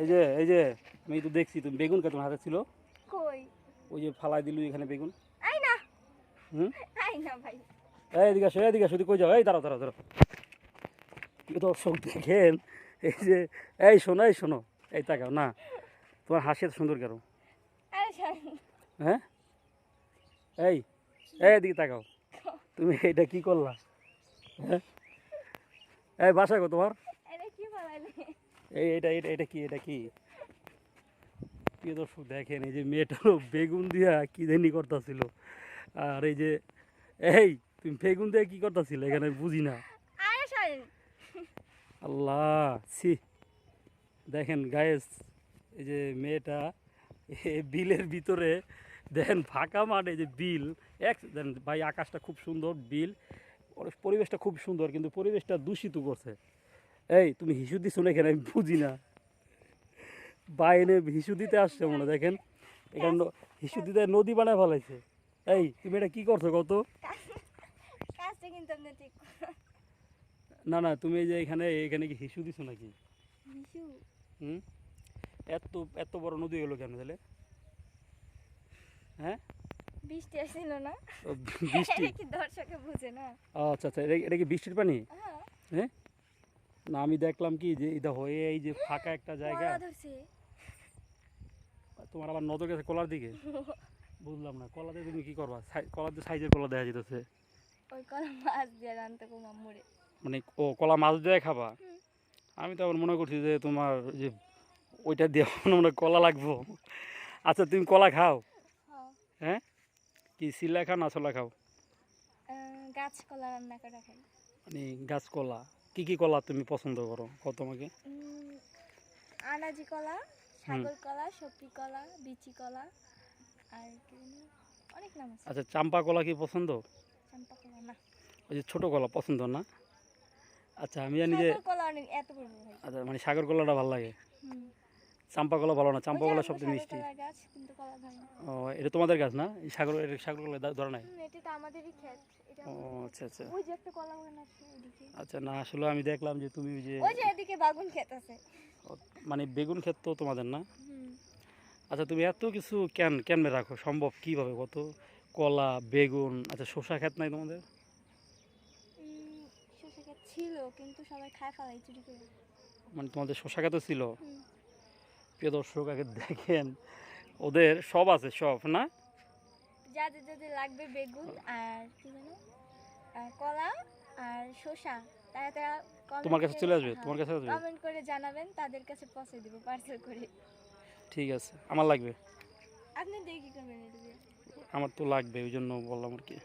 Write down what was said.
এই যে এই যে আমি তো দেখছি তুমি বেগুন কে তোমার হাতে ছিল? কই? ওই যে ফালাই দিলু এখানে বেগুন। আই না। হুম? আই না ভাই। এই এদিকে আসো এদিকে আসো কই যাও। এই দাঁড়াও দাঁড়াও দাঁড়াও। দর্শক দেখেন? এই যে এই শোনো এই শোনো। এই তাকাও না। তোমার হাসি এত সুন্দর কেন? হ্যাঁ? এই এই এদিকে তাকাও। তুমি এটা কি করলা? হ্যাঁ? এই বাসা গো তোমার? এই এটা এটা এটা কি এটা কি? প্রিয় দর্শক দেখেন এই যে মেয়েটারও বেগুন দিয়া কি জানি করতেছিল। আর এই যে এই তুমি বেগুন দিয়ে কি করতেছিল? এখানে বুঝি না। আল্লাহ সি দেখেন গায়েস এই যে মেয়েটা বিলের ভিতরে দেখেন ফাঁকা মাঠে যে বিল। এক ভাই আকাশটা খুব সুন্দর বিল। পরি- পরিবেশটা খুব সুন্দর কিন্তু পরিবেশটা দূষিত করছে। এই তুমি হিসু দিছো না এখানে আমি বুঝি না। বাইরে হিসু দিতে আসছে মনে দেখেন। এখানে হিসু দিতে নদী বানায় ফেলাইছে। এই তুমি এটা কি করছ কত না না তুমি যে এখানে এখানে কি হিসু দিছো নাকি? হুম? এত এত বড় নদী হলো কেন তাহলে? হ্যাঁ? বৃষ্টি আসছিল না। বৃষ্টি? দর্শকে বুঝে না। আচ্ছা আচ্ছা এটা এটা কি বৃষ্টির পানি? হ্যাঁ। হ্যাঁ? না আমি দেখলাম কি যে এটা হয়ে এই যে ফাঁকা একটা জায়গা। তোমার আবার নজর গেছে কলার দিকে? বুঝলাম না কলা দিয়ে তুমি কি করবা? সাই- কলাতে সাইজের কলা দেখা যেতেছে। ওই কলা মাছ দিয়ে রানতে কো মাম্মুরে মানে ও কলা মাছ দিয়ে খাবা? আমি তো আবার মনে করছি যে তোমার যে ওইটা দিয়ে মনে কলা লাগবো। আচ্ছা তুমি কলা খাও? হ্যাঁ? কি সিলা খাও না ছোলা খাও? গাছ কলা রান্না করে খাই। মানে গাছ কলা। কি কি কলা তুমি পছন্দ করো? কত তোমাকে। আনাজি কলা সাগর কলা সপি কলা বিচি কলা আর অনেক নাম আছে। আচ্ছা চাম্পা কলা কি পছন্দ? চাম্পা কলা না। ওই যে ছোট কলা পছন্দ না? আচ্ছা আমি জানি যে সাগর কলা অনেক এত বড় আচ্ছা মানে সাগর কলাটা ভালো লাগে। চাম্পা কলা ভালো না চাম্পা কলা সবচেয়ে মিষ্টি। ও এটা তোমাদের গাছ না? এই সাগর সাগর কলা ধরে নাই? ও আচ্ছা আচ্ছা। ওই যে একটা কলা বাগান আছে আচ্ছা না আসলে আমি দেখলাম যে তুমি ওই যে ওই যে এদিকে বাগুন ক্ষেত আছে। মানে বেগুন ক্ষেত তো তোমাদের না? আচ্ছা তুমি এত কিছু কেন কেমনে রাখো? সম্ভব কীভাবে? কত কলা বেগুন আচ্ছা শসা ক্ষেত নাই তোমাদের? ছিল কিন্তু সবাই খায় ফেলাই মানে তোমাদের শসা ক্ষেত ছিল। প্রিয় দর্শক আগে দেখেন ওদের সব আছে সব না? যাদের যাদের লাগবে বেগুন আর কি জানো কলা আর শসা। তারা তারা তোমার কাছে চলে আসবে? হ্যাঁ, তোমার কাছে আসবে? কমেন্ট করে জানাবেন তাদের কাছে পৌঁছে দেবো পার্সেল করে। ঠিক আছে আমার লাগবে। আপনি কি করবেন এটা আমার তো লাগবে ওই জন্য বললাম আর কি।